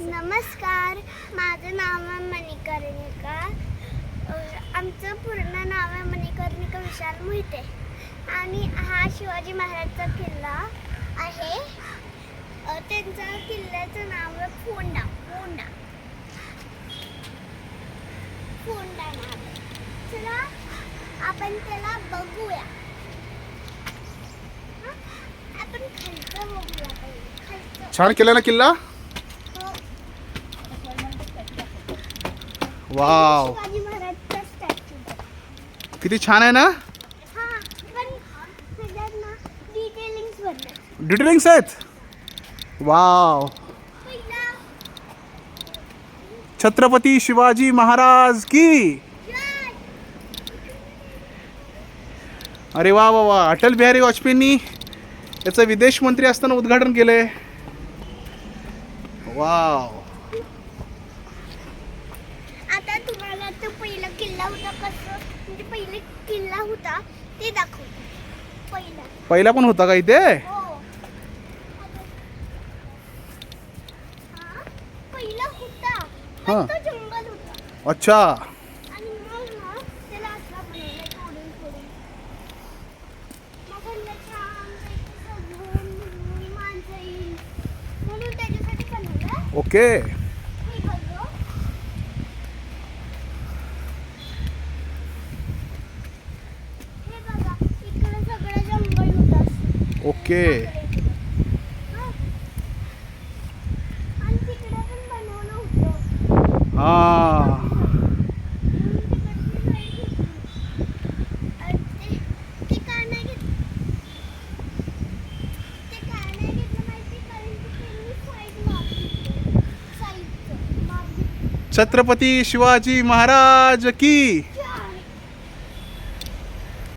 नमस्कार माझं नाव आहे मणिकर्णिका. आमचं पूर्ण नाव आहे मणिकर्णिका विशाल मोहिते. आणि हा शिवाजी महाराजचा किल्ला आहे. त्यांचा किल्ल्याचं नाव आहे फोंडा फोंडा. फोंडा नाव. चला आपण त्याला बघूया. आपण खालचं बघूया छान केला ना किल्ला हो. वाव शिवाजी महाराजचा स्टॅच्यू किती छान आहे ना? हा पण त्याच्यात ना डिटेलिंग्स आहेत? वाव पहिला छत्रपती शिवाजी महाराज की? जय! अरे वा वा वा. अटल बिहारी वाजपेयींनी याचं विदेश मंत्री असताना उद्घाटन केलंय. वाव आता तुम्हाला तो पहिला किल्ला होता कसं? म्हणजे पहिले किल्ला होता ते दाखवतो. पहिला. पहिला पण होता का इथे? हो. हा, पहिला होता. हा. पण तो जंगल होता. अच्छा. आणि मग ना त्याला असला बनवला तोडून तोडून. मग म्हणलं छान पैकी सजवून बिजवून माणसं येईल. म्हणून त्याच्यासाठी बनवलं ओके हे बघ हे बघा इकडे सगळं जंगल होतं असं. ओके. हा. छत्रपती शिवाजी महाराज की